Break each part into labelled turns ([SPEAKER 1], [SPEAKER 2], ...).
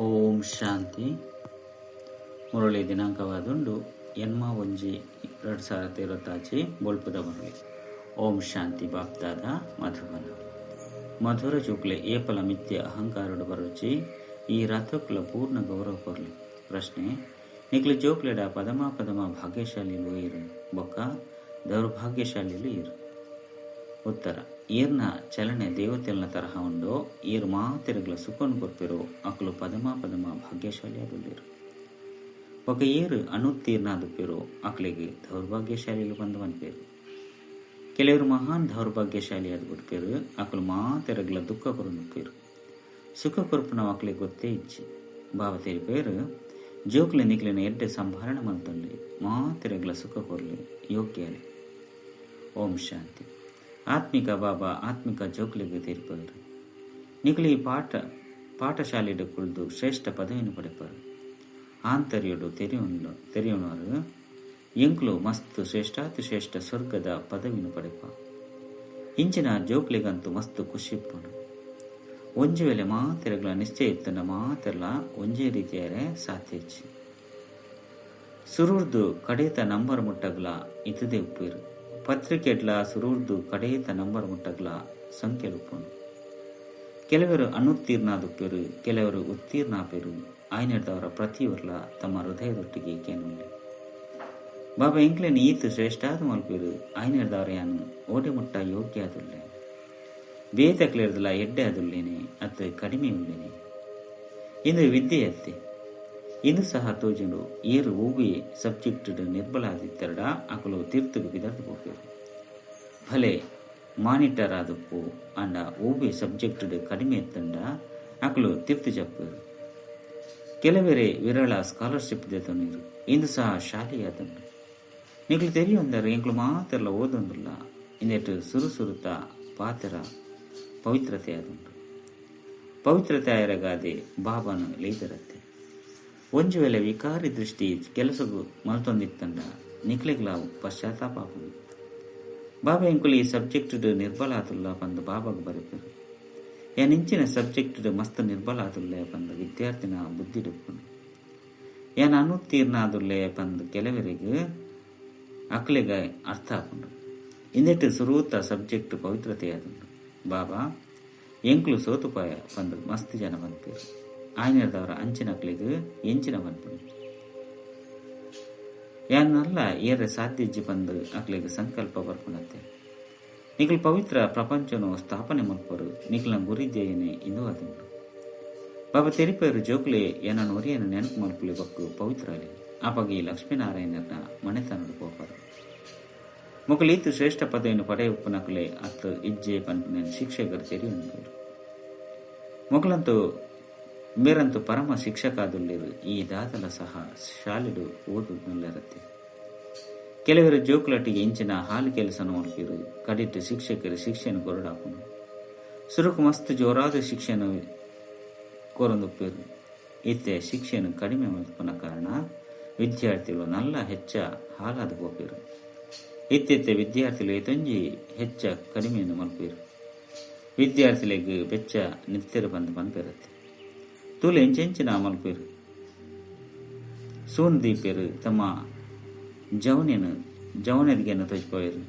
[SPEAKER 1] ಓಂ ಶಾಂತಿ. ಮುರಳಿ ದಿನಾಂಕವಾದುಂಡು ಎನ್ಮ ಒಂಜಿ ಎರಡು ಸಾವಿರದ ಇರುತ್ತಾಚಿ ಬೊಲ್ಪದ ಮುರಳಿ. ಓಂ ಶಾಂತಿ ಬಾಪ್ತಾದ ಮಧುಬನ ಮಧುರ ಜೋಕ್ಲೆ ಏಪಲ ಮಿಥ್ಯ ಅಹಂಕಾರಡು ಬರುಚಿ ಈ ರಥಕ್ಲ ಪೂರ್ಣ ಗೌರವ ಕೊರ್ಲಿ. ಪ್ರಶ್ನೆ, ನಿಕ್ಲಿ ಜೋಕ್ಲೆಡ ಪದಮ ಪದಮ ಭಾಗ್ಯಶಾಲಿಲು ಇರು. ಬೊಕ್ಕ, ದೌರ್ಭಾಗ್ಯಶಾಲಿಲು ಇರು. ಉತ್ತರ. ಈರ್ನ ಚಲನೆ ದೇವತೆಲ್ನ ತರಹ ಉಂಡು. ಈರ್ ಮಾತಿರಗ್ಲ ಸುಖವನ್ನು ಕೊರ್ಪಿರು ಅಕ್ಲು ಪದಮ ಪದಮ ಭಾಗ್ಯಶಾಲಿಯಾದುಳ್ಳಿರು ಒಕ ಏರ್ ಅನುತ್ತೀರ್ಣ ದುಪ್ಪಿರು ಅಕ್ಲಿಗೆ ದೌರ್ಭಾಗ್ಯಶಾಲಿಯಲ್ಲಿ ಬಂದವನ್ಪೇರು ಕೆಲವರು ಮಹಾನ್ ದೌರ್ಭಾಗ್ಯಶಾಲಿ ದೌರ್ಭಾಗ್ಯಶಾಲಿಯಾದ ಬಿಡ್ಪೇರು ಅಕ್ಲು ಮಾತಿರಗ್ಲ ದುಃಖ ಕೊರುನುಪ್ಪೇರು ಸುಖ ಕೊರ್ಪುನ ಅಕಲಿಗೆ ಗೊತ್ತೇ ಇಚ್ಚಿ. ಭಾವ ತೆರಿಪೇರು ಜೋಕ್ಲೆ ನಿಕ್ಲಿನ ಎಡ್ಡೆ ಸಂಭಾರಣ ಮಲ್ತೊಳ್ಳಿ ಮಾತಿರಗ್ಲ ಸುಖ ಕೊರಲಿ. ಯೋಗ್ಯ ಓಂ ಶಾಂತಿ. ಆತ್ಮಿಕ ಬಾಬಾ ಆತ್ಮಿಕ ಜೋಕ್ಲಿಗೆ ತೀರ್ಪರು ನಿಕಲಿ ಪಾಠ ಪಾಠಶಾಲೆಡು ಕುಳಿದು ಶ್ರೇಷ್ಠ ಪದವಿಯನ್ನು ಪಡೆಪರು ಆಂತರ್ಯಡು ತೆರೆಯುಂಡು ತೆರೆಯುಣರು ಎಂಕ್ಲು ಮಸ್ತ್ ಶ್ರೇಷ್ಠಾತಿ ಶ್ರೇಷ್ಠ ಸ್ವರ್ಗದ ಪದವಿನ ಪಡೆಪ ಇಂಚಿನ ಜೋಕ್ಲಿಗಂತೂ ಮಸ್ತ್ ಖುಷಿಪ್ಪುಂಡು ಒಂಜಿ ವೇಳೆ ಮಾತೆರಗ್ಲ ನಿಶ್ಚಯ ಇತ್ತನ ಮಾತೆರ್ಲ ಒಂಜೇ ರೀತಿಯರೆ ಸಾಧ್ಯ ಸುರುರ್ದು ಕಡೇತ ನಂಬರ್ ಮುಟ್ಟಗಳ ಇತದೇ ಉಪ್ಪಿರು. ಪತ್ರಿಕೆಡ್ಲ ಸುರೂರ್ದು ಕಡೇತ ನಂಬರ್ ಮುಟ್ಟಗ್ಲ ಸಂಖ್ಯೆ ಉಪ್ಪುಂಡು ಕೆಲವರು ಅನುತ್ತೀರ್ಣಾದುಪ್ಪರು ಕೆಲವರು ಉತ್ತೀರ್ಣಾಪೆರು ಆಯ್ನೆಡ್ದವರ ಪ್ರತಿಯೊರ್ಲ ತಮ್ಮ ಹೃದಯದೊಟ್ಟಿಗೆ ಕೇನುಂಡೆ. ಬಾಬಾ ಎಂಕ್ಲೆನ್ ಈತ್ ಶ್ರೇಷ್ಠಾದ ಮಲ್ಪಿರು ಆಯ್ನೆಡ್ದವರ ಯಾನು ಓಡೆ ಮುಟ್ಟ ಯೋಗ್ಯ ಆದುಲ್ಲೆ. ಬೇತಕ್ಲಿರ್ದಲ ಎಡ್ಡೆ ಆದುಲ್ಲೇನೆ, ಅತ್ತ ಕಡಿಮೆ ಉಳ್ಳೇನೆ ಇಂದು ವಿದ್ಯೆ ಅತ್ತೆ. ಇಂದು ಸಹ ತೋಜುಂಡು ಏರು ಓಬಿ ಸಬ್ಜೆಕ್ಟ್ ನಿರ್ಬಲ ಆದಿತ್ತೆರಡ ಅಕಲು ತೀರ್ಥ ಬಿದರ್ದು ಹೋಗಿ ಭಲೆ ಮಾನಿಟರ್ ಆದಪ್ಪು ಅಂಡ ಓಬಿ ಸಬ್ಜೆಕ್ಟ್ ಕಡಿಮೆ ಇತ್ತಂಡ ಅಕಲು ತೀರ್ಥ ಜಪ್ಪರು ಕೆಲವೆರೆ ವಿರಳ ಸ್ಕಾಲರ್ಶಿಪ್ ದೇತನೀರು ಇಂದು ಸಹ ಶಾಲೆಯಾದಂಡು ನಿಗಳು ತೆರಿಯೊಂದರೆ ಎಂಕ್ಲು ಮಾತೆಲ್ಲ ಓದೊಂದಿಲ್ಲ. ಇಂದೆಟ್ಟು ಸುರು ಸುರುತ ಪಾತ್ರ ಪವಿತ್ರತೆ ಆಯರಗಾದೆ ಬಾಬಾನು ಲೇದರತ್ತೆ ಒಂಜು ವೇಳೆ ವಿಕಾರಿ ದೃಷ್ಟಿ ಕೆಲಸಗೂ ಮಲತೊಂದಿತ್ತಂಡ ನಿಕ್ಲೆಗ್ಲ ಪಶ್ಚಾತ್ತಾಪ ಬಾಬಾ ಎಂಕುಲು ಈ ಸಬ್ಜೆಕ್ಟ್ ನಿರ್ಬಲ ಆತುಲ್ಲ ಪಂದು ಬಾಬಾಗ ಬರೀತಾರೆ ಏನ್ ಇಂಚಿನ ಸಬ್ಜೆಕ್ಟ್ ಮಸ್ತ್ ನಿರ್ಬಲ ಆದುಲ್ಲೆ ಪಂದು ವಿದ್ಯಾರ್ಥಿನ ಬುದ್ಧಿ ಡುಪ್ಪುಂಡು ಏನ್ ಅನುತ್ತೀರ್ಣ ಆದುಲ್ಲೆ ಪಂದು ಕೆಲವರಿಗೆ ಅಕ್ಲಿಗ ಅರ್ಥ ಹಾಕೊಂಡು ಇಂದಿಟ್ಟು ಸುರೂತ ಸಬ್ಜೆಕ್ಟ್ ಪವಿತ್ರತೆ ಆದುಂಡು ಬಾಬಾ, ಎಂಕ್ಲು ಸೋತುಪಾಯ ಪಂದು ಮಸ್ತ್ ಜನ ಬಂದ್ಪೇರು. ಆಯ್ನದವರ ಅಂಚಿನ ಅಕ್ಲಿಗೆ ಎಂಚಿನ ಬಂದ್ಪುಂಡು ಯಾನಲ್ಲ ಏರೆ ಸಾಧ್ಯಜ್ಜಿ ಬಂದು ಅಕ್ಲಿಗೆ ಸಂಕಲ್ಪ ಬರ್ಕೊಂಡತ್ತೆ ನಿಖಲ್ ಪವಿತ್ರ ಪ್ರಪಂಚನು ಸ್ಥಾಪನೆ ಮಲ್ಪರು ನಿಖಲ ಗುರಿದ್ದೇನೆ ಇಂದು ಅದುಂಡು ಬಾಬಾ ತೆರಿಪೇರು ಜೋಕ್ಲೆ ಏನನ್ನು ಒರಿಯನ್ನು ನೆನಪು ಮಲ್ಪಲಿ ಬಕ್ಕು ಪವಿತ್ರ ಅಲಿ ಬಗ್ಗೆ ಲಕ್ಷ್ಮೀನಾರಾಯಣರ ಮನೆತನದ ಪೋಪರು ಮೊಕಲೀತು ಶ್ರೇಷ್ಠ ಪದವಿಯನ್ನು ಪಡೆಯುಪ್ಪನಕಲೆ ಅತ್ತು ಇಜ್ಜೆ ಪಂಪಿನ ಶಿಕ್ಷಕರು ತೆರಿ ಮುಗಲಂತೂ ಮೇರಂತೂ ಪರಮ ಶಿಕ್ಷಕಾದುಲ್ಲಿರು ಈ ದಾದಲ ಸಹ ಶಾಲೆಡು ಓದು ನಲ್ಲಿರತ್ತೆ ಕೆಲವರು ಜೋಕುಲಟ್ಟಿಗೆ ಇಂಚಿನ ಹಾಲು ಕೆಲಸ ನೋಡ್ಕಿರು ಕಡಿಟ್ಟು ಶಿಕ್ಷಕರು ಶಿಕ್ಷೆಯನ್ನು ಕೊರಡಾಪನು ಸುರುಕು ಮಸ್ತ್ ಜೋರಾದ ಶಿಕ್ಷೆಯನ್ನು ಕೊರಂದುಪ್ಪಿರು ಇತ್ತೆ ಶಿಕ್ಷೆಯನ್ನು ಕಡಿಮೆ ಮಲ್ಪನ ಕಾರಣ ವಿದ್ಯಾರ್ಥಿಗಳು ನಲ್ಲ ಹೆಚ್ಚ ಹಾಲಾದ ಹೋಗ್ಯರು ಇತ್ತೆತ್ತೆ ವಿದ್ಯಾರ್ಥಿಗಳು ಏತೊಂಜಿ ಹೆಚ್ಚ ಕಡಿಮೆಯನ್ನು ಮಲ್ಪಿರು. ವಿದ್ಯಾರ್ಥಿಗಳಿಗೆ ಬೆಚ್ಚ ನಿತ್ಯರು ಬಂದು ಬಂದಿರುತ್ತೆ ತೂಲೆ ಎಂಚೆಂಚಿನ ಮಲ್ಪೇರು ಸೂನ್ ದೀಪೇರು ತಮ್ಮ ಜವನೆನು ಜವನೆರಿಗೆಯನ್ನು ತೊಜ್ಪೋಯರು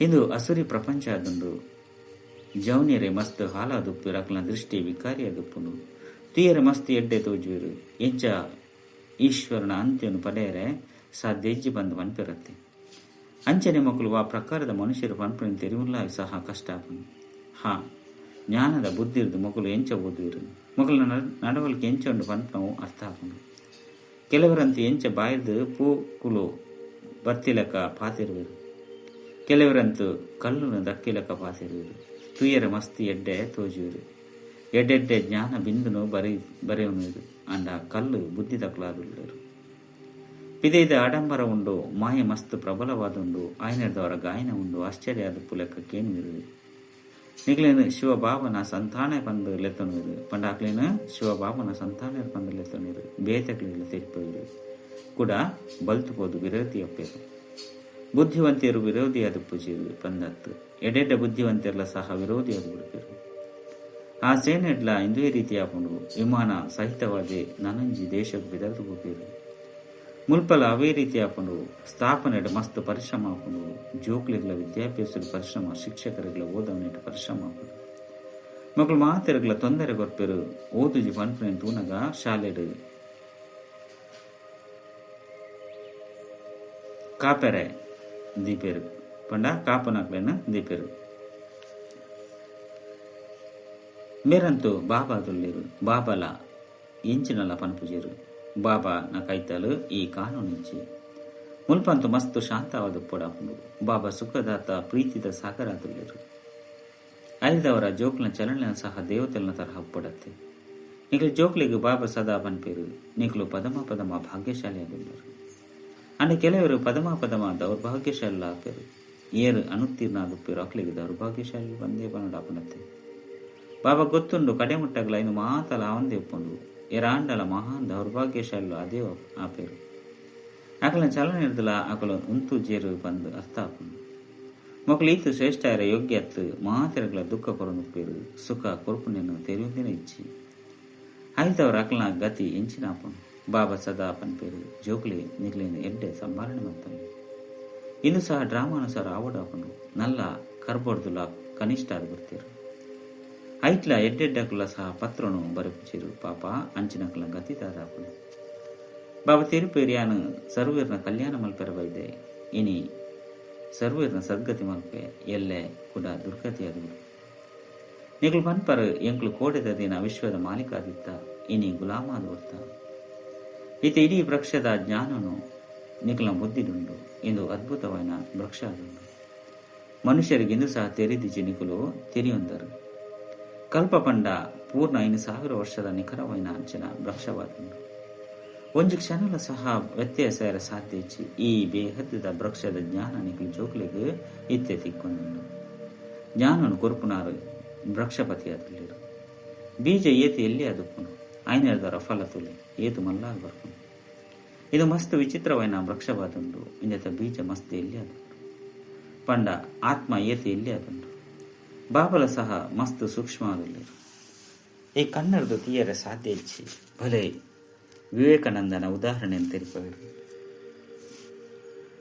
[SPEAKER 1] ಇಂದು ಅಸುರಿ ಪ್ರಪಂಚ ಆದಂದು ಜವನಿಯರೆ ಮಸ್ತ್ ಹಾಲಾದುಪ್ಪು ರಕ್ಲ ದೃಷ್ಟಿ ವಿಕಾರಿಯಾದುಪ್ಪುನು ತೀಯರೆ ಮಸ್ತ್ ಎಡ್ಡೆ ತೋಜುವರು ಎಂಚ ಈಶ್ವರನ ಅಂತ್ಯವನ್ನು ಪಡೆಯರೆ ಸಾಧ್ಯಜ್ಜಿ ಬಂದು ಪನ್ಪಿರತ್ತೆ ಅಂಚನೆ ಮಕ್ಕಳು ಆ ಪ್ರಕಾರದ ಮನುಷ್ಯರು ಪನ್ಪಿನ ತೆರಿವುಲ್ಲ ಸಹ ಕಷ್ಟ ಹಾ ಜ್ಞಾನದ ಬುದ್ಧಿರ್ದು ಮಗಳು ಎಂಚ ಓದುವಿರು ಮಗಳು ನಡವಳಿಕೆ ಎಂಚೊಂಡು ಪನ್ಪನವು ಅರ್ಥ ಆಪನು ಕೆಲವರಂತೆ ಎಂಚ ಬಾಯ್ದು ಪೂ, ಕುಲು ಬರ್ತಿಲಕ ಪಾತಿರುವರು ಕೆಲವರಂತೂ ಕಲ್ಲುನ ದಕ್ಕಿಲಕ ಪಾತಿರುವರು ತುಯ್ಯರ ಮಸ್ತಿ ಎಡ್ಡೆ ತೋಜುವರು ಎಡ್ಡೆಡ್ಡೆ ಜ್ಞಾನ ಬಿಂದುನು ಬರಿ ಬರೆಯುವುದು ಅಂಡ ಕಲ್ಲು ಬುದ್ಧಿ ತಕ್ಕಲಾದುಳ್ಳರು ಪಿದೈದ ಆಡಂಬರ ಉಂಡು, ಮಾಯ ಮಸ್ತ್ ಪ್ರಬಲವಾದುಂಡು ಆಯ್ನದವರ ಗಾಯನ ಉಂಡು, ಆಶ್ಚರ್ಯ ಆದ ಪುಲಕಕ್ಕೇನು ಇರುವುದು. ನಿಗ್ಲೇನು ಶಿವಬಾಬನ ಸಂತಾನ ಪಂದು ಲೆತ್ತನೂರು ಪಂಡಾಕ್ಲೇನು ಶಿವಬಾಬನ ಸಂತಾನ ಪಂದು ಲೆತ್ತನೂರು ಬೇತಕ್ಲೆಲ್ಲ ತೆರಿಪೋರು ಕೂಡ ಬಲ್ತುಪೋದು ವಿರೋಧಿ ಅಪ್ಪೇರು ಬುದ್ಧಿವಂತಿಯರು ವಿರೋಧಿಯಾದ ಪೂಜೆಯರು ಪಂದತ್ತು ಎಡೆಡ್ಡ ಬುದ್ಧಿವಂತಿಯರೆಲ್ಲ ಸಹ ವಿರೋಧಿಯಾದ ಬಿಡುತ್ತಿರು ಆ ಸೇನೆಡ್ಲ ಇಂದೇ ರೀತಿ ಆಪುಂಡು ವಿಮಾನ ಸಹಿತವಾದಿ ನನಂಜಿ ದೇಶಕ್ಕೆ ಬೆದರ್ದು ಹೋಗಿರು ಮುಲ್ಪಲ ಅವೇ ರೀತಿ ಆಪುಂಡು ಸ್ಥಾಪನೆಡ್ ಮಸ್ತ್ ಪರಿಶ್ರಮ ಆಪುಂಡು ಜೋಕ್ಲಿಗಳ ವಿದ್ಯಾಭ್ಯಾಸದ ಪರಿಶ್ರಮ ಶಿಕ್ಷಕರಿಗ್ಲ ಓದವನಿಟ್ಟು ಪರಿಶ್ರಮ ಆಪುಂಡು ಮಕ್ಕಳು ಮಾತಿರಗ್ಲ ತೊಂದರೆ ಕೊರ್ಪೆರು ಓದುಜಿ ಪನ್ಪನೆ ತೂನಗ ಶಾಲೆಡ್ ಕಾಪೆರೆ, ದೀಪೆರು. ಪಂಡ ಕಾಪನಾಕ್ಲೆನ ದೀಪೆರು. ಮೇರಂತೂ ಬಾಬಾ ದುಲ್ಲಿರು ಬಾಬಲ ಇಂಚಿನಲ ಪನ್ಪುಜೆರು. ಬಾಬಾ ನ ಕೈತಲು ಈ ಕಾನೂನಿಂಚಿ ಮುಲ್ಪಂತು ಮಸ್ತು ಶಾಂತವಾದ ಪೊಡಾಪುಂಡು ಬಾಬಾ ಸುಖದಾತ ಪ್ರೀತಿದ ಸಾಗರ ದುಲ್ಲಿರು ಐದವರ ಜೋಕ್ಲ ಚಲನ ಸಹ ದೇವತೆಲನ ತರಹ ಪಡತ್ತೆ ನಿಖಲು ಜೋಕ್ಲಿಗೆ ಬಾಬಾ ಸದಾ ಬನ್ಪೇರು. ನಿಖಲು ಪದಮ ಪದಮ ಭಾಗ್ಯಶಾಲಿಯಾಗಿದ್ದರು. ಅಂಡ್ ಕೆಲವರು ಪದಮ ಪದಮ ದೌರ್ಭಾಗ್ಯಶಾಲಿ ಆಪೇರು ಏರು ಅನುತ್ತೀರ್ಣ ಆದುಪ್ಪೇರು ಅಕ್ಲಿಗೆ ದೌರ್ಭಾಗ್ಯಶಾಲಿ ಬಂದೇ ಪನಡಾಪನತ್ತೆ ಬಾಬಾ ಗೊತ್ತುಂಡು ಕಡೆಮುಟ್ಟಗಲ ಇನ್ನು ಮಾತಲ ಅವಂದೇ ಉಪ್ಪುಂಡು. ದೌರ್ಭಾಗ್ಯಶಾಲಿ ಅದೇ ಆಪೇರು ಅಕಲ ಚಲನ ಇರ್ದಲ ಅಕಲ ಉಂತು ಜೇರು ಬಂದು ಅರ್ಥ ಮಕ್ಕಳು ಈತು ಶ್ರೇಷ್ಠ ಇರ ಯೋಗ್ಯ ಅತ್ತು ಮಾತಿರಗಳ ದುಃಖ ಕೊರನುಪ್ಪೇರು ಸುಖ ಕೊರ್ಪುನೆನ್ನು ತೆರೆಯುಂದಿನ ಇಚ್ಚಿ ಐದವರ ಅಕಲ್ನ ಗತಿ ಎಂಚಿನ ಆಪುಂಡು ಬಾಬಾ ಸದಾ ಪನ್ಪೇರು ಜೋಕ್ಲಿ ನಿಗ್ಲಿನ ಎಡ್ಡೆ ಸಂಭಾರಣೆ ಮಾಡ್ತಾನೆ ಇನ್ನು ಸಹ ಡ್ರಾಮಾನುಸಾರ ಆವಡಾಪುಂಡು ನಲ್ಲ ಕರ್ಬೊಡ್ದುಲ ಕನಿಷ್ಠ ಅದು ಬರ್ತೀರು ಐಟ್ಲ ಎಡ್ಡೆಡ್ಡಕ್ಲ ಸಹ ಪತ್ರನು ಬರಪುಚಿರು ಪಾಪ ಅಂಚಿನಕ್ಲ ಗತಿ ದಾದಾಪುಂಡು ಬಾಬ ತಿರುಪೇರಿಯಾನು ಸರ್ವೀರ್ನ ಕಲ್ಯಾಣ ಮಲ್ಪೆರ ಬೈದೆ ಇನಿ ಸರ್ವೀರ್ನ ಸದ್ಗತಿ ಮಲ್ಪೆ ಎಲ್ಲೆ ಕೂಡ ದುರ್ಗತಿಯಾದವು ನಿಗಳು ಬನ್ಪರ್ ಎಂಕ್ಲು ಕೋಡೆದ ದಿನ ವಿಶ್ವದ ಮಾಲೀಕಾದಿತ್ತ ಇನಿ ಗುಲಾಮಾದ ಹೊರ್ತ ಈತ ಇಡೀ ವೃಕ್ಷದ ಜ್ಞಾನನು ನಿಗಳ ಬುದ್ಧಿದುಂಡು ಎಂದು ಅದ್ಭುತವಾದ ವೃಕ್ಷ ಮನುಷ್ಯರಿಗೆ ಇಂದು ಸಹ ತೆರೆದಿಜಿ ನಿಖಲು ತೆರೆಯೊಂದರು ಕಲ್ಪಪಂಡ ಪೂರ್ಣ ಐನು ಸಾವಿರ ವರ್ಷದ ನಿಖರವೈನ ಅಂಚನ ವೃಕ್ಷವಾದುಂಡು ಒಂಜಿ ಕ್ಷಣಲ ಸಹ ವ್ಯತ್ಯಾಸ ಸಾಧ್ಯಚಿ ಈ ಬೇಹದ್ದ ವೃಕ್ಷದ ಜ್ಞಾನ ನಿಖಿಲ್ ಜೋಕ್ಲಿಗೆ ಇತ್ತೆ ತಿಕ್ಕೊಂದುಂಡು ಜ್ಞಾನನು ಕೊರ್ಪುನಾರು ವೃಕ್ಷಪತಿಯಾದಲ್ಲಿರು ಬೀಜ ಏತಿ ಎಲ್ಲಿ ಅದುಪ್ಪುನು ಐನರ್ದ ರಫಲ ತುಲೆ, ಏತು ಮಲ್ಲಾಗ ಬರ್ಪುನು ಇದು ಮಸ್ತ್ ವಿಚಿತ್ರವಾದ ವೃಕ್ಷವಾದುಂಡು ಇಂದತ ಬೀಜ ಮಸ್ತ್ ಎಲ್ಲಿ ಅದುಂಡು ಪಂಡ ಆತ್ಮ ಏತಿ ಎಲ್ಲಿ ಅದುಂಡು ಬಾಬಲ ಸಹ ಮಸ್ತ್ ಆದುಲ್ಲಿರು ಈ ಕನ್ನಡದ ತೀಯರ ಸಾಧ್ಯ ಇಚ್ಛಿ ಭಲೆ ವಿವೇಕಾನಂದನ ಉದಾಹರಣೆ ಅಂತಿರ್ಪವೆ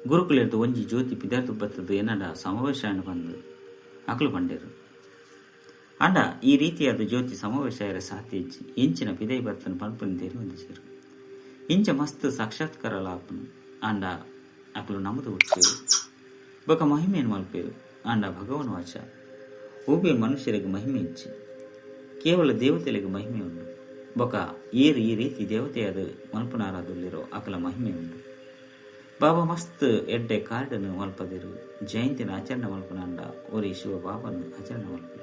[SPEAKER 1] ಗುರುಕುಲದ ಒಂಜಿ ಜ್ಯೋತಿ ಪಿದಾರ್ಥ ಬತ್ತದು ಏನಡ ಸಮಾವೇಶ ಬಂದು ಅಕಲು ಪಂಡೇರು ಅಂಡ ಈ ರೀತಿಯಾದ ಜ್ಯೋತಿ ಸಮಾವೇಶ ಇರ ಸಾಧ್ಯ ಇಚ್ಚಿ ಇಂಚಿನ ಪಿದೈ ಬರ್ತನ ಪನ್ಪನ ತೆರಿ ಹೊಂದಿಸಿರು. ಇಂಚ ಮಸ್ತ್ ಸಾಕ್ಷಾತ್ಕಾರ ಲಾಪನು. ಅಂಡ ಅಕಲು ನಮ್ಮದು ಹುಟ್ಟೇರು ಬೊಕ ಮಹಿಮೆಯನ್ನು ಮಲ್ಪೇರು. ಅಂಡ ಭಗವನ್ ವಾಚ. ಒಬ್ಬೆ ಮನುಷ್ಯರಿಗೆ ಮಹಿಮೆ ಇಚ್ಛೆ ಕೇವಲ ದೇವತೆಗಳಿಗೆ ಮಹಿಮೆ ಉಂಟು. ಬೊಕ ಏರು, ಈ ರೀತಿ ದೇವತೆಯಾದ ಮಲ್ಪನಾರಾದಲ್ಲಿರೋ ಅಕಲ ಮಹಿಮೆ ಉಂಟು. ಬಾಬಾ ಮಸ್ತ್ ಎಡ್ಡೆ ಕಾರ್ಡನ್ನು ಮಲ್ಪದಿರು. ಜಯಂತಿನ ಆಚರಣೆ ಮಲ್ಪನಂಡ ಒರಿ ಶಿವ ಬಾಬನು ಆಚರಣೆ ಮಲ್ಪ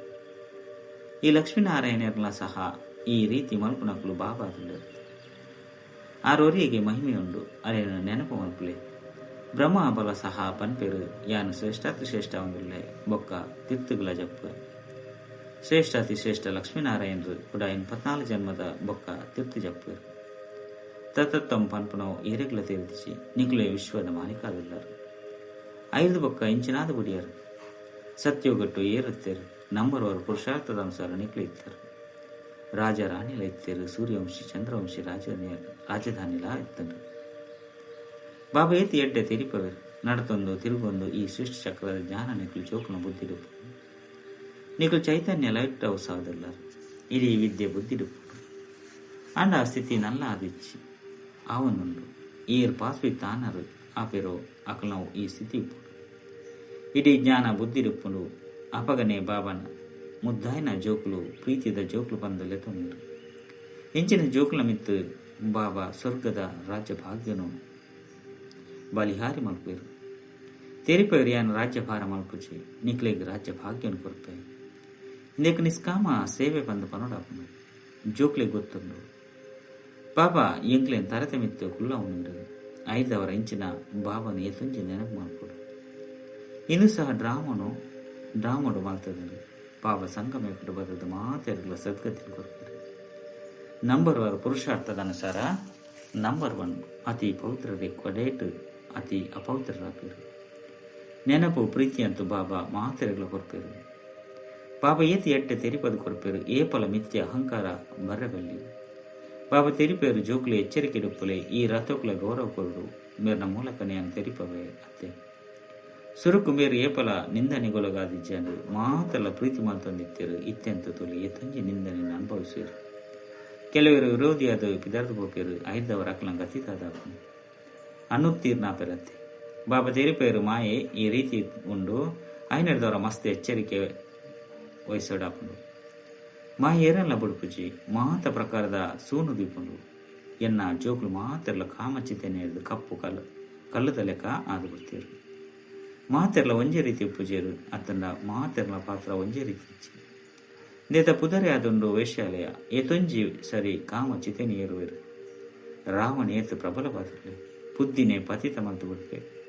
[SPEAKER 1] ಈ ಲಕ್ಷ್ಮೀನಾರಾಯಣರ್ಲ ಸಹ ಈ ರೀತಿ ಮಲ್ಪನಕ್ಕಲು ಬಾಬಾ ಆರೋರಿಗೆ ಮಹಿಮೆಯುಂಡು ಅರೇನು ನೆನಪು ಮಲ್ಪಲೆ. ಬ್ರಹ್ಮ ಬಲ ಸಹ ಪನ್ಪೇರು, ಯಾನು ಶ್ರೇಷ್ಠಾತಿ ಶ್ರೇಷ್ಠ ಒಂದುಳ್ಳೆ ಬೊಕ್ಕ ತಿರ್ತುಗಳ ಜಪ್ಪ. ಶ್ರೇಷ್ಠಾತಿ ಶ್ರೇಷ್ಠ ಲಕ್ಷ್ಮೀನಾರಾಯಣರು ಕೂಡ ಇಪ್ಪತ್ನಾಲ್ಕು ಜನ್ಮದ ಬೊಕ್ಕ ತಿರ್ತು ಜಪ್ಪರು ತತ್ತತ್ತಂ ಪನ್ಪನವು ಏರೆಗ್ಲ ತೇರಿಸಿ, ನಿಗುಲೆ ವಿಶ್ವದ ಮಾಲೀಕಾದುಲ್ಲರು ಐದು ಬೊಕ್ಕ ಇಂಚಿನಾದ ಬುಡಿಯರು. ಸತ್ಯೋಗಟ್ಟು ಏರುತ್ತೇರು ನಂಬರುವರು ಪುರುಷಾರ್ಥದ ಅನುಸಾರ ನಿಕ್ಲು ಇತ್ತರು. ರಾಜ ರಾಣಿಲ ಇತ್ತೇರು, ಸೂರ್ಯವಂಶಿ, ಚಂದ್ರವಂಶಿ, ರಾಜ ರಾಜಧಾನಿಲ ಇತ್ತರು ಬಾಬಾ ಏತಿ ಎಡ್ಡೆ ತೆರಿಪವರು ನಡತೊಂದು ತಿರುಗೊಂದು ಈ ಸೃಷ್ಟಿ ಚಕ್ರದ ಜ್ಞಾನ ನಿಕ್ಲು ಚೋಕನ ಬುದ್ಧಿಡುಪು ನಿಕ್ಲು ಚೈತನ್ಯ ಲೈಟ್ ಹೌಸ್ ಇಲ್ಲಿ ಇಡೀ ವಿದ್ಯೆ ಬುದ್ಧಿಡುಪು ಅಂಡ ಆ ಸ್ಥಿತಿ ನಲ್ಲ ಆದಿಚ್ಚಿ ಅವನುಂಡು ಏರ್ ಪಾಸ್ವಿ ತಾನರು ಆಪೆರೋ ಅಕಲವು ಈ ಸ್ಥಿತಿ ಇಡೀ ಜ್ಞಾನ ಬುದ್ಧಿಡುಪ್ಪುಡು ಅಪಗನೆ ಬಾಬನ ಮುದ್ದಾಯಿನ ಜೋಕುಲು, ಪ್ರೀತಿದ ಜೋಕ್ಲು ಬಂದಲೆ ತೊಂದರು. ಇಂಚಿನ ಜೋಕುಲ ಮಿತ್ತು ಬಾಬಾ ಸ್ವರ್ಗದ ರಾಜ್ಯ ಭಾಗ್ಯನು ಬಲಿಹಾರಿ ಮಲ್ಪೇರು ತೆರಿಪೇರು ಯಾನು ರಾಜ್ಯಭಾರ ಮಲ್ಪುಚಿ, ನಿಕ್ಲೆಗ್ ರಾಜ್ಯ ಭಾಗ್ಯನು ಕೊರ್ಪೆ ಇಂದಕ್ಕೆ ನಿಷ್ಕಾಮ ಸೇವೆ ಬಂದು ಪನೋಡಾಪನು ಜೋಕ್ಲೆ ಗೊತ್ತುಂಡು ಬಾಬಾ ಎಂಕ್ಲೆನ್ ತರತೆ ಮಿತ್ತು ಕುಲ್ಲ ಉಂಡು ಐದವರ ಇಂಚಿನ ಬಾಬನ ಎತ್ತುಂಚಿ ನೆನಪು ಮಾಡ್ಕೊಡು ಇನ್ನು ಸಹ ಡ್ರಾಮನು, ಡ್ರಾಮಡು ಮಾಡ್ತದೆ ಬಾಬಾ ಸಂಗಮ ಕುಟುಂಬದ ಮಾತೆರಗಳ ಸದ್ಗತಿ ಕೊಡ್ತಾರೆ ನಂಬರ್ ವರ್ ಪುರುಷಾರ್ಥದ ಅನುಸಾರ ನಂಬರ್ ಒನ್ ಅತಿ ಪವಿತ್ರರೇ ಕೊಡೇಟ್ ಅತಿ ಅಪವಿತ್ರರಾಗಿರು ನೆನಪು ಪ್ರೀತಿ ಅಂತೂ ಬಾಬಾ ಮಾತೆರಗಳ ಕೊರಪೇರು. ಬಾಬಾ ಏತಿ ಎಟ್ಟೆ ತೆರಿಪದ ಕೊರಪೇರು ಏಪಲ ಮಿಥ್ಯ ಅಹಂಕಾರ ಬರ್ರಬಲ್ಲಿ ಬಾಬಾ ತೆರಿಪೇರು ಜೋಕುಲೆ ಎಚ್ಚರಿಕೆ ಡುಪ್ಪಲೆ, ಈ ರಥಕುಲ ಗೌರವ ಕೊರಡು ಮೇರ್ನ ಮೂಲಕನೇ ಅಂತ ತೆರಿಪವೇ ಅತ್ತೆ. ಸುರುಕು ಮೇರು ಏಪಲ ಜನರು, ಮಾತಲ್ಲ ಪ್ರೀತಿ ಮಾತೊಂದಿತ್ತೇರು, ಇತ್ತೆಂತ ತೊಲಿ ಎತ್ತಂಜಿ ನಿಂದನೆ ಅನುಭವಿಸಿರು. ಕೆಲವರು ವಿರೋಧಿಯಾದ ಪಿದಾರ್ಥ ಬೋಪೇರು ಐದವರ ಅಕ್ಕಲಂ ಗತಿತಾದಾಪು ಅನ್ನುತ್ತೀರ್ನ ಪೆರತ್ತೆ ಬಾಬಾ ತಿರುಪೇರು ಮಾಯೆ ಈ ರೀತಿ ಉಂಡು ಐನರ್ದವರ ಮಸ್ತ್ ಎಚ್ಚರಿಕೆ ವಹಿಸೋಡಾಪುಂಡು. ಮಾಯ ಏರಲ್ಲ ಬುಡುಪುಜಿ ಮಾತ ಪ್ರಕಾರದ ಸೂನು ದೀಪುಂಡು. ಎನ್ನ ಜೋಕುಲು ಮಾತೆರ್ಲ ಕಾಮಚಿತೆನೆ ಹಿಡಿದು ಕಪ್ಪು ಕಲ್ಲು, ಕಲ್ಲುದ ಲೆಕ್ಕ ಆದು ಬಿಡ್ತೀರು ಮಾತೆರ್ಲ ಒಂಜೆ ರೀತಿ ಉಪ್ಪುಜೇರು, ಅತ್ತಂಡ ಮಾತೆರ್ಲ ಪಾತ್ರ ಒಂಜೆ ರೀತಿ ಇಚ್ಚಿ. ದೇತ ಪುದರೆ ಆದುಂಡು ವೇಶ್ಯಾಲಯ, ಏತೊಂಜಿ ಸರಿ ಕಾಮ ಚಿತೆನಿ ಏರುವೆರು. ರಾವಣ ಏತು ಪ್ರಬಲ ಪಾತ್ರಲೆ ಪುದ್ದಿನೇ ಪತಿತ ಮಂತು ಬಿಡ್ಪೆ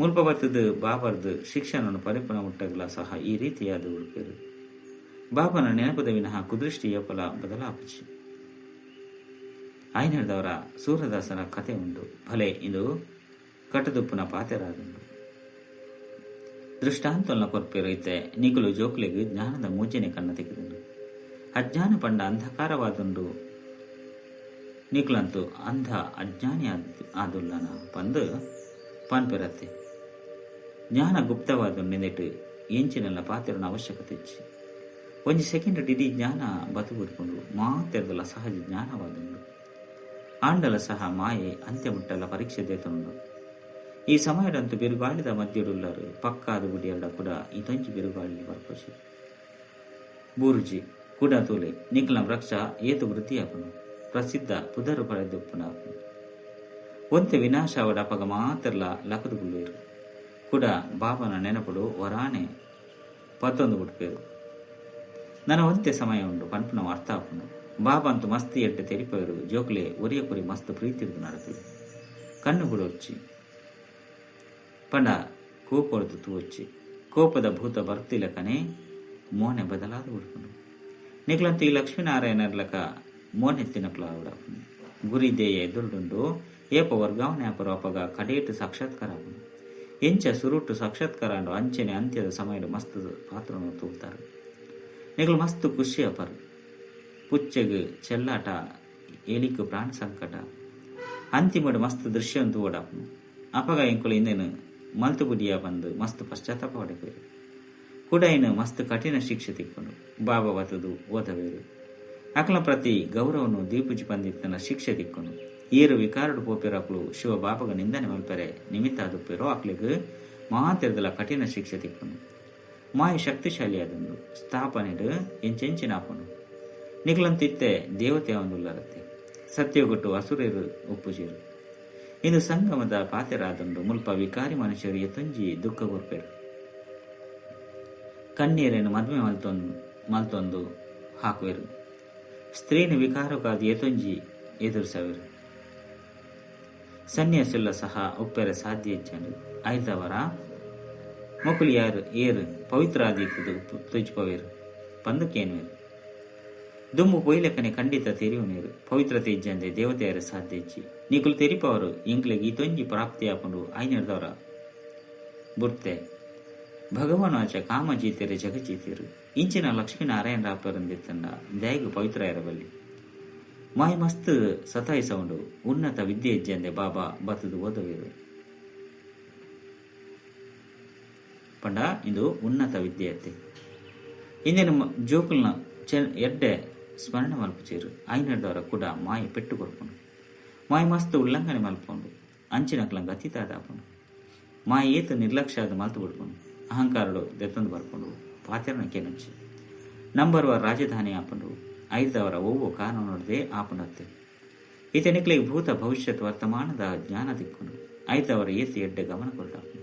[SPEAKER 1] ಮುಲ್ಪ ಬತ್ತದು ಬಾಬರ್ದು ಶಿಕ್ಷಣವನ್ನು ಪರಿಪೂರ್ಣ ಮುಟ್ಟಗಲ ಸಹ ಈ ರೀತಿಯಾದ ಉಡುಪೇರು ಬಾಬನ ನೆನಪದ ವಿನಃ ಕುದೃಷ್ಟಿಯ ಫಲ ಬದಲಾಪಚಿ. ಆಯ್ನದವರ ಸೂರದಾಸನ ಕತೆ ಉಂಟು. ಭಲೆ, ಇದು ಕಟದುಪ್ಪನ ಪಾತೆರಾದುಂಡು ದೃಷ್ಟಾಂತನ ಕೊರ್ಪೇರು ಐತೆ ನಿಕುಲು ಜೋಕ್ಲೆಗೆ ಜ್ಞಾನದ ಮೂಜನೆ ಕಣ್ಣ ತೆಗೆದುಂಡು ಅಜ್ಞಾನ ಪಂಡ ಅಂಧಕಾರವಾದುಂಡು ನಿಗುಲಂತೂ ಅಂಧ ಅಜ್ಞಾನಿ ಆದುಲ್ಲನ ಪಂದು ಪಾನ್ಪೆರತ್ತೆ ಜ್ಞಾನ ಗುಪ್ತವಾದ ನೆನೆಟ್ಟು ಎಂಚಿನೆಲ್ಲ ಪಾತ್ರನ ಅವಶ್ಯಕತೆ ಇಚ್ಚಿ. ಒಂಜಿ ಸೆಕೆಂಡ್ ಇಡೀ ಜ್ಞಾನ ಬದುಕುಕೊಂಡು ಮಾತೆರದಲ್ಲ ಸಹಜ ಜ್ಞಾನವಾದುಂಡು ಆಂಡಲ ಸಹ ಮಾಯೆ ಅಂತ್ಯ ಮುಟ್ಟಲ ಪರೀಕ್ಷೆ ದೇತನುಂಡು ಈ ಸಮಯದಂತೂ ಬಿರುಗಾಳಿದ ಮಧ್ಯಡುಲ್ಲರು ಪಕ್ಕಾದ ಗುಡಿಯರ್ಡ ಕೂಡ ಇದೊಂಜಿ ಬಿರುಗಾಳಿ ಬರ್ಪೋಸಿ ಬೂರುಜಿ, ಕೂಡ ತೂಲೆ ನಿಖಲ ವೃಕ್ಷ ಏತು ವೃತ್ತಿಯಾಪನು ಪ್ರಸಿದ್ಧ ಪುದರು ಪಡೆದುಪ್ಪನ ಒಂತೆ ಅಪಗ ಮಾತ್ರಲ ಲಕದು ಗುಳ್ಳೇರು ಕೂಡ ಬಾಬನ ನೆನಪುಡು ವರಾಣೆ ಪತ್ತೊಂದು ಬಿಟ್ಪೇರು ನನ್ನ ಒಂತೆ ಸಮಯ ಉಂಡು ಪನ್ಪುನ ಅರ್ಥ ಆಪುನು ಬಾಬಾ ಅಂತೂ ಮಸ್ತಿ ಎಡ್ಡೆ ತೆರಿಪೇರು ಜೋಕ್ಲೆ ಒರಿಯ ಕುರಿ ಮಸ್ತ್ ಪ್ರೀತಿರ್ದು ನಡಪಿ ಕಣ್ಣು ಬಿಡೋರ್ಚಿ ಪಂಡ ಕೋಪೊಡ್ದು ತೂವಚ್ಚಿ. ಕೋಪದ ಭೂತ ಬರ್ತಿಲಕನೇ ಮೋನೆ ಬದಲಾದ ಉಡ್ಕೊಂಡು ನಿಕ್ಲಂತ ಈ ಲಕ್ಷ್ಮೀನಾರಾಯಣರ್ಲಕ ಮೋನೆತ್ತಿನಕ್ಲ ಗುರಿ ಗುರಿದೇಯ ಎದುರುಡುಂಡು ಏಪ ವರ್ಗಾವಣೆ ಆಪರು ಅಪಗ ಕಡೇಟು ಸಾಕ್ಷಾತ್ಕಾರ ಎಂಚ ಸುರುಟ್ಟು ಸಾಕ್ಷಾತ್ಕಾರ ಅಂಡು ಅಂಚನೆ ಅಂತ್ಯದ ಸಮಯದ ಮಸ್ತ್ ಪಾತ್ರವನ್ನು ತೂಗ್ತಾರೆ. ನಿಗಳು ಮಸ್ತ್ ಖುಷಿ ಅಪರ್. ಪುಚ್ಚೆಗ್ ಚೆಲ್ಲಾಟ ಏಲಿಕು ಪ್ರಾಣ ಸಂಕಟ. ಅಂತಿಮಡು ಮಸ್ತ್ ದೃಶ್ಯ ಅಂತ ಓಡಾಪನು ಅಪಗ ಎಂಕುಲು ಇಂದೇನು ಮಲ್ತು ಬುಡಿಯ ಬಂದು ಮಸ್ತ್ ಪಶ್ಚಾತ್ತಾಪ ಹೊಡೆಬೇರು ಕೂಡ ಇನ್ನು ಮಸ್ತ್ ಕಠಿಣ ಶಿಕ್ಷೆ ತಿಕ್ಕೊಂಡು ಬಾಬಾ ಬತದು ಓದವೇರು ಅಕಲ ಪ್ರತಿ ಗೌರವನು ದೀಪುಜಿ ಪಂದಿತ್ತನ ಶಿಕ್ಷೆ ದಿಕ್ಕನು ಏರು ವಿಕಾರಡು ಪೋಪಿರಕ್ಲು ಶಿವ ಬಾಪಗ ನಿಂದನೆ ಮಲ್ಪೆರೆ ನಿಮಿತ್ತ ದುಪ್ಪಿರೋ ಅಕ್ಲಿಗ್ ಮಹಾತಿರದಲ ಕಠಿಣ ಶಿಕ್ಷೆ ತಿಕ್ಕೊಂಡು ಮಾಯ ಶಕ್ತಿಶಾಲಿ ಅದೊಂದು ಸ್ಥಾಪನೆಡು ಎಂಚೆಂಚಿನಾಪನು. ನಿಗ್ಲಂತಿತ್ತೆ ದೇವತೆ ಒಂದುಲ್ಲರತ್ತೆ ಸತ್ಯಗೊಟ್ಟು ಹಸುರಿರು ಉಪ್ಪುಜಿರು ಇನ್ನು ಸಂಗಮದ ಪಾತೆರಾದಂಡು ಮುಲ್ಪ ವಿಕಾರಿ ಮನುಷ್ಯರು ಎತ್ತೊಂಜಿ ದುಃಖ ಗುರ್ಪೆರು ಕಣ್ಣೀರೇನು ಮದುವೆ ಮಲ್ತೊಂದು ಮಲ್ತೊಂದು ಹಾಕುವೆರು. ಸ್ತ್ರೀನ ವಿಕಾರಕ್ಕಾದ ಯತೊಂಜಿ ಎದುರಿಸವೆರು. ಸನ್ಯಾಸಿಲ್ಲ ಸಹ ಉಪ್ಪೆರ ಸಾಧ್ಯ ಇಚ್ಚಂಡು ಐದವರ ಮೊಕುಲು ಯಾರು ಏರು ಪವಿತ್ರಾದೀತದು ತುಜ್ಪವೇರು ಪಂದಕೇನುವೆರು ದುಮ್ಮು ಪೊಯ್ಲಕನೆ ಖಂಡಿತ ತೆರಿಯುನೇರು ಪವಿತ್ರ ಇಜ್ಜಂದೆ ದೇವತೆಯರ ಸಾಧ್ಯ ಇಚ್ಚಿ. ನೀಕುಲು ತೆರಿಪವರು ಇಂಕ್ಲೆಗ್ ಈತೊಂಜಿ ಪ್ರಾಪ್ತಿಯಾಪುಂಡು ಐನರ್ದವರ ಬುರ್ತೆ. ಭಗವಾನಾಚ ಕಾಮಜೀತೆರೆ ಜಗಜೀತಿರು. ಇಂಚಿನ ಲಕ್ಷ್ಮೀನಾರಾಯಣ ರಾಪರಂದಿತ್ತಂಡ ದಯಗು ಪವಿತ್ರ ಇರಬಲ್ಲಿ ಮಾಯ ಮಸ್ತ್ ಸತಾಯಿಸಕೊಂಡು ಉನ್ನತ ವಿದ್ಯೆ ಇಜ್ಜಂದೆ ಬಾಬಾ ಬತ್ತದು ಓದವೇರು ಪಂಡ ಇದು ಉನ್ನತ ವಿದ್ಯೆಯತ್ತೆ ಇಂದಿನ ಜೋಕುಲ್ನ ಚೆ ಎಡ್ಡೆ ಸ್ಮರಣ ಮಲ್ಪಚೇರು ಐನಡ್ದವರ ಕೂಡ ಮಾಯ ಪೆಟ್ಟು ಕೊರ್ಪುಂಡು ಮಾಯ ಮಸ್ತ್ ಉಲ್ಲಂಘನೆ ಮಲ್ಪುಂಡು ಅಂಚಿನಕ್ಲ ಗತಿತಾದಾಪುಂಡು ಮಾಯ ಏತ ನಿರ್ಲಕ್ಷ್ಯ ಆದ ಮಲ್ತು ಬಿಡ್ಕೊಂಡು ಅಹಂಕಾರಡು ದೆತ್ತೊಂದು ಬರ್ಕೊಂಡು ಪಾತೆರನಕ್ಕೆ ನುಚ್ಚಿ ನಂಬರುವ ರಾಜಧಾನಿ ಆಪಂಡು ಐದವರ ಒವ್ವು ಕಾನೂನೊಡದೆ ಆಪುನತ್ತೆ ಈತನಿಕ್ಲಿಗೆ ಭೂತ ಭವಿಷ್ಯತ್ ವರ್ತಮಾನದ ಜ್ಞಾನ ತಿಕ್ಕೊಂಡು ಐದವರ ಏತಿ ಎಡ್ಡೆ ಗಮನ ಕೊಟ್ಟಾಪನು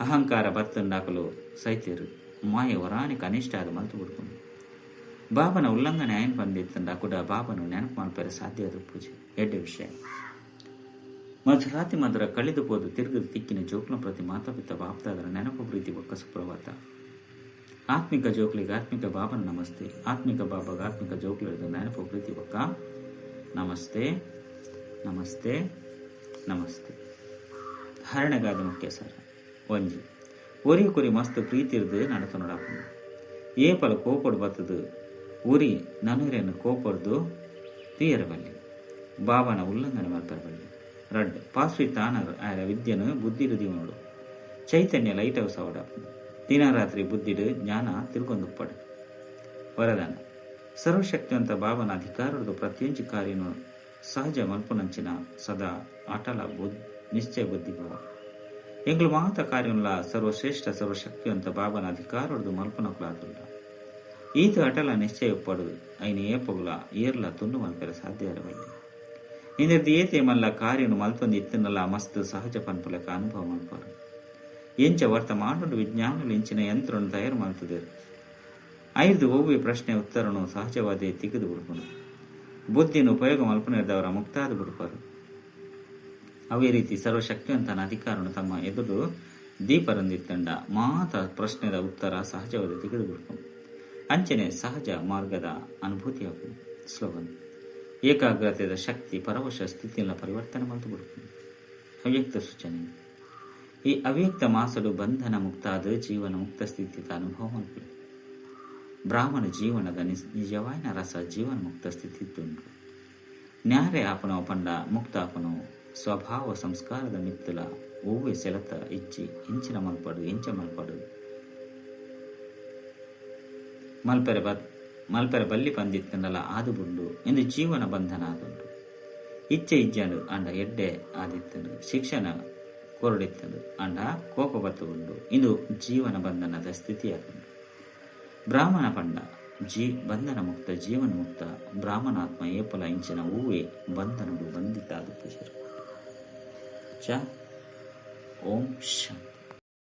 [SPEAKER 1] ಅಹಂಕಾರ ಬತ್ತಂಡಾಕಲು ಸೈತಿರು ಮಾಯ ವರಾನಿ ಕನಿಷ್ಠ ಆದ ಮಲ್ತು ಬಿಡ್ಕೊಂಡು ಬಾಬನ ಉಲ್ಲಂಘನೆ ಆಯ್ನ ಬಂದಿತ್ತಂಡ ಕೂಡ ಬಾಬನು ನೆನಪು ಮಾಡ್ಪೇರೆ ಸಾಧ್ಯ ಅದು ಪೂಜೆ ಎಡ್ಡೆ ವಿಷಯ ಮಧುರಾತಿ ಮಧುರ ಕಳೆದು ಹೋದು ತಿರುಗದ ತಿಕ್ಕಿನ ಜೋಕ್ಲ ಪ್ರತಿ ಮಾತಾಪಿತ ಬಾಪ್ತಾದರ ನೆನಪು ಪ್ರೀತಿ ಒಕ್ಕ ಸುಪ್ರಭಾತ ಆತ್ಮಿಕ ಜೋಕ್ಲಿಗೆ ಆತ್ಮಿಕ ಬಾಬನ ನಮಸ್ತೆ. ಆತ್ಮಿಕ ಬಾಬಾಗ ಆತ್ಮಿಕ ಜೋಕ್ಲಿದ ನೆನಪು ಪ್ರೀತಿ ಪಕ್ಕ. ನಮಸ್ತೆ ನಮಸ್ತೆ ನಮಸ್ತೆ. ಹರಣಗಾದ ಮುಖ್ಯ ಸರ್. ಒಂಜಿ. ಒರಿ ಕುರಿ ಮಸ್ತ್ ಪ್ರೀತಿ ಇರ್ದು ನಡತ ನೋಡಪ್ಪ ಏ ಪಲ ಕೋಪಡ್ ಬತ್ತದು ಉರಿ ನನುರೆಯನ್ನು ಕೋಪಡ್ದು ತೀಯರಬಲ್ಲಿ ಬಾಬನ ಉಲ್ಲಂಘನೆ ಬಲ್ಲಿ. ರಡ್. ಪಾಸ್ವಿ ತಾನ ಆಯ ಬುದ್ಧಿ ಹೃದಯ ನೋಡು. ಚೈತನ್ಯ ಲೈಟ್ ಹೌಸ್ ಅವಡ ದಿನರಾತ್ರಿ ಬುದ್ಧಿಡು ಜ್ಞಾನ ತಿರುಗೊಂದುಪ್ಪಡು ವರದಾನ. ಸರ್ವಶಕ್ತಿವಂತ ಭಾವನ ಅಧಿಕಾರದ ಪ್ರತಿಯೊಂದು ಕಾರ್ಯನು ಸಹಜ ಮಲ್ಪುನಂಚಿನ ಸದಾ ಅಟಲ ಬುದ್ಧಿ ನಿಶ್ಚಯ ಬುದ್ಧಿ ಭಾವ ಎಂಗ್ಲು ಮಾತ ಕಾರ್ಯಂಲ ಸರ್ವಶ್ರೇಷ್ಠ ಸರ್ವಶಕ್ತಿವಂತ ಬಾಬನ ಅಧಿಕಾರದ ಮಲ್ಪನಕುಲಾದುಲ್ಲ. ಈತ ಅಟಲ ನಿಶ್ಚಯ ಪಡು ಐನ ಏಪಗುಲ ಏರ್ಲ ತುಂಡು ಮಲ್ಪರ ಸಾಧ್ಯ ಇರಬಲ್ಲಿ ಏತೆ ಮಲ್ಲ ಕಾರ್ಯನು ಮಲ್ತೊಂದು ಇತ್ತನಲ್ಲ ಮಸ್ತ್ ಸಹಜ ಪನ್ಪುಲಕ ಅನುಭವ ಮಲ್ಪರು ಎಂಚ ವರ್ತಮಾನುಡು ವಿಜ್ಞಾನಲು ಇಂಚಿನ ಯಂತ್ರವನ್ನು ತಯಾರು ಮಾಡುತ್ತದೆ. ಐದು ಒವ್ವೆ ಪ್ರಶ್ನೆ ಉತ್ತರನು ಸಹಜವಾದೇ ತೆಗೆದು ಬಿಡ್ಕೊಂಡು ಬುದ್ಧಿಯನ್ನು ಉಪಯೋಗ ಮಲ್ಪನಿದ್ದವರ ಮುಕ್ತಾದ ಬಿಡುಪರು ಅವೇ ರೀತಿ ಸರ್ವಶಕ್ತಿವಂತನ ಅಧಿಕಾರನು ತಮ್ಮ ಎದುರು ದೀಪರಂದಿತ್ತಂಡ ಮಾತ ಪ್ರಶ್ನೆದ ಉತ್ತರ ಸಹಜವಾದ ತೆಗೆದು ಬಿಡ್ಕೊಂಡು ಅಂಚನೆ ಸಹಜ ಮಾರ್ಗದ ಅನುಭೂತಿಯಾಗುವುದು. ಸ್ಲೋಗನ್ ಏಕಾಗ್ರತೆಯ ಶಕ್ತಿ ಪರವಶ ಸ್ಥಿತಿಯನ್ನು ಪರಿವರ್ತನೆ ಬಿಡ್ಕೊಂಡು ಅವ್ಯಕ್ತ ಸೂಚನೆ. ಈ ಅವ್ಯಕ್ತ ಮಾಸಲು ಬಂಧನ ಮುಕ್ತಾದ ಜೀವನ ಮುಕ್ತ ಸ್ಥಿತಿಯ ಅನುಭವ ಬ್ರಾಹ್ಮಣ ಜೀವನದ ನಿಜವಾಯಿನ ರಸ ಜೀವನ ಮುಕ್ತ ಸ್ಥಿತಿ ತುಂಡು ನ್ಯಾರೆ ಆಪನ ಪಂಡ ಮುಕ್ತಾಪನು ಸ್ವಭಾವ ಸಂಸ್ಕಾರದ ಮಿತ್ತಲ ಹೂವೆ ಸೆಳೆತ ಇಚ್ಚಿ ಇಂಚಿನ ಮಲ್ಪಡು ಇಂಚ ಮಲ್ಪಡು. ಮಲ್ಪೆರೆ ಬ ಮಲ್ಪೆರೆ ಬಲ್ಲಿ ಪಂದಿತ್ತನಲ್ಲ ಆದು ಬುಂಡು ಎಂದು ಜೀವನ ಬಂಧನ ಆದುಂಡು ಇಚ್ಛೆ ಇಜ್ಜನು ಅಂಡ ಎಡ್ಡೆ ಆದಿತ್ತನು ಶಿಕ್ಷಣ ಕೊರಡಿತ್ತನು ಅಂಡ ಕೋಪ ಬತ್ತುಗೊಂಡು ಇದು ಜೀವನ ಬಂಧನದ ಸ್ಥಿತಿಯಾಗುಂಡು ಬ್ರಾಹ್ಮಣ ಪಂಡ, ಜೀ, ಬಂಧನ ಮುಕ್ತ, ಜೀವನ ಮುಕ್ತ, ಬ್ರಾಹ್ಮಣಾತ್ಮ ಏಪಲ ಇಂಚಿನ ಹೂವೆ ಬಂಧನಡು ಬಂಧಿತ ಅದು ಪೂಜರು ಚ, ಓಂ ಶಾಂತಿ